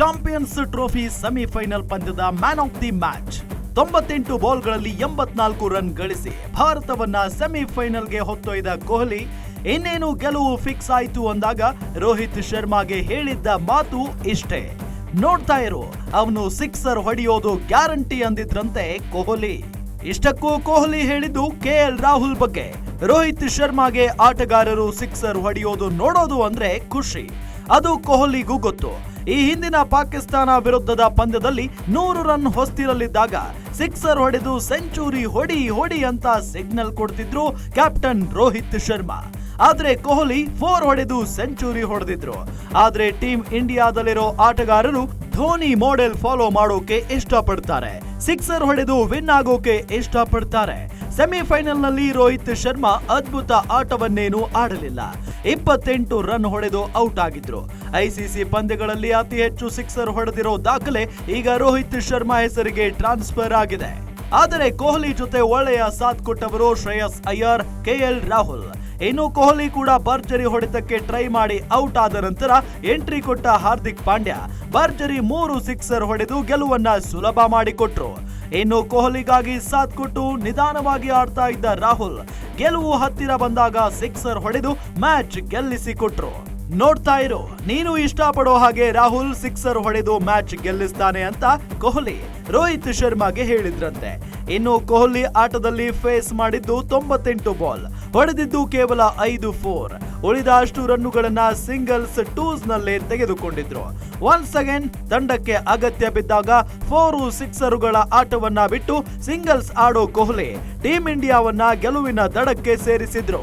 Champions trophy semifinal ಪಂದ್ಯದ man of the match. ತೊಂಬತ್ತೆಂಟು ಬಾಲ್ಗಳಲ್ಲಿ ಎಂಬತ್ನಾಲ್ಕು ರನ್ ಗಳಿಸಿ ಭಾರತವನ್ನ ಸೆಮಿಫೈನಲ್ಗೆ ಹೊತ್ತೊಯ್ದ ಕೊಹ್ಲಿ ಇನ್ನೇನು ಗೆಲುವು ಫಿಕ್ಸ್ ಆಯ್ತು ಅಂದಾಗ ರೋಹಿತ್ ಶರ್ಮಾಗೆ ಹೇಳಿದ್ದ ಮಾತು ಇಷ್ಟೇ. ನೋಡ್ತಾ ಇರು, ಅವನು ಸಿಕ್ಸರ್ ಹೊಡೆಯೋದು ಗ್ಯಾರಂಟಿ ಅಂದಿದ್ರಂತೆ ಕೊಹ್ಲಿ. ಇಷ್ಟಕ್ಕೂ ಕೊಹ್ಲಿ ಹೇಳಿದ್ದು ಕೆಎಲ್ ರಾಹುಲ್ ಬಗ್ಗೆ. ರೋಹಿತ್ ಶರ್ಮಾಗೆ ಆಟಗಾರರು ಸಿಕ್ಸರ್ ಹೊಡೆಯೋದು ನೋಡೋದು ಅಂದ್ರೆ ಖುಷಿ. ಅದು ಕೊಹ್ಲಿಗೂ ಗೊತ್ತು. ಈ ಹಿಂದಿನ ಪಾಕಿಸ್ತಾನ ವಿರುದ್ಧದ ಪಂದ್ಯದಲ್ಲಿ ನೂರು ರನ್ ಹೊಸ್ತಿರಲಿದ್ದಾಗ ಸಿಕ್ಸರ್ ಹೊಡೆದು ಸೆಂಚುರಿ ಹೊಡಿ ಹೊಡಿ ಅಂತ ಸಿಗ್ನಲ್ ಕೊಡ್ತಿದ್ರು ಕ್ಯಾಪ್ಟನ್ ರೋಹಿತ್ ಶರ್ಮಾ. ಆದ್ರೆ ಕೊಹ್ಲಿ ಫೋರ್ ಹೊಡೆದು ಸೆಂಚುರಿ ಹೊಡೆದಿದ್ರು. ಆದ್ರೆ ಟೀಮ್ ಇಂಡಿಯಾದಲ್ಲಿರೋ ಆಟಗಾರರು ಧೋನಿ ಮಾಡೆಲ್ ಫಾಲೋ ಮಾಡೋಕೆ ಇಷ್ಟಪಡ್ತಾರೆ. ಸಿಕ್ಸರ್ ಹೊಡೆದು ವಿನ್ ಆಗೋಕೆ ಇಷ್ಟಪಡ್ತಾರೆ. ಸೆಮಿಫೈನಲ್ನಲ್ಲಿ ರೋಹಿತ್ ಶರ್ಮಾ ಅದ್ಭುತ ಆಟವನ್ನೇನು ಆಡಲಿಲ್ಲ. ಇಪ್ಪತ್ತೆಂಟು ರನ್ ಹೊಡೆದು ಔಟ್ ಆಗಿದ್ರು. ಐಸಿಸಿ ಪಂದ್ಯಗಳಲ್ಲಿ ಅತಿ ಹೆಚ್ಚು ಸಿಕ್ಸರ್ ಹೊಡೆದಿರೋ ದಾಖಲೆ ಈಗ ರೋಹಿತ್ ಶರ್ಮಾ ಹೆಸರಿಗೆ ಟ್ರಾನ್ಸ್ಫರ್ ಆಗಿದೆ. ಆದರೆ ಕೊಹ್ಲಿ ಜೊತೆ ಒಳ್ಳೆಯ ಸಾಥ್ ಕೊಟ್ಟವರು ಶ್ರೇಯಸ್ ಅಯ್ಯರ್ ಕೆಎಲ್ ರಾಹುಲ್. ಇನ್ನು ಕೊಹ್ಲಿ ಕೂಡ ಭರ್ಜರಿ ಹೊಡೆತಕ್ಕೆ ಟ್ರೈ ಮಾಡಿ ಔಟ್ ಆದ ನಂತರ ಎಂಟ್ರಿ ಕೊಟ್ಟ ಹಾರ್ದಿಕ್ ಪಾಂಡ್ಯ ಭರ್ಜರಿ ಮೂರು ಸಿಕ್ಸರ್ ಹೊಡೆದು ಗೆಲುವನ್ನ ಸುಲಭ ಮಾಡಿಕೊಟ್ರು. ಇನ್ನು ಕೊಹ್ಲಿಗಾಗಿ ಸಾಥ್ ಕೊಟ್ಟು ನಿಧಾನವಾಗಿ ಆಡ್ತಾ ಇದ್ದ ರಾಹುಲ್ ಗೆಲುವು ಹತ್ತಿರ ಬಂದಾಗ ಸಿಕ್ಸರ್ ಹೊಡೆದು ಮ್ಯಾಚ್ ಗೆಲ್ಲಿಸಿಕೊಟ್ರು ನೋಡ್ತಾ ಇರು, ನೀನು ಇಷ್ಟಪಡೋ ಹಾಗೆ ರಾಹುಲ್ ಸಿಕ್ಸರ್ ಹೊಡೆದು ಮ್ಯಾಚ್ ಗೆಲ್ಲಿಸ್ತಾನೆ ಅಂತ ಕೊಹ್ಲಿ ರೋಹಿತ್ ಶರ್ಮಾಗೆ ಹೇಳಿದ್ರಂತೆ. ಇನ್ನು ಕೊಹ್ಲಿ ಆಟದಲ್ಲಿ ಫೇಸ್ ಮಾಡಿದ್ದು ತೊಂಬತ್ತೆಂಟು ಬಾಲ್. ಹೊಡೆದಿದ್ದು ಕೇವಲ ಐದು ಫೋರ್. ಉಳಿದ ಅಷ್ಟು ರನ್ನುಗಳನ್ನ ಸಿಂಗಲ್ಸ್ ಟೂಸ್ನಲ್ಲಿ ತೆಗೆದುಕೊಂಡಿದ್ರು. ಒನ್ಸ್ ಅಗೇನ್ ತಂಡಕ್ಕೆ ಅಗತ್ಯ ಬಿದ್ದಾಗ ಫೋರು ಸಿಕ್ಸರುಗಳ ಆಟವನ್ನ ಬಿಟ್ಟು ಸಿಂಗಲ್ಸ್ ಆಡೋ ಕೊಹ್ಲಿ ಟೀಂ ಇಂಡಿಯಾವನ್ನ ಗೆಲುವಿನ ದಡಕ್ಕೆ ಸೇರಿಸಿದ್ರು.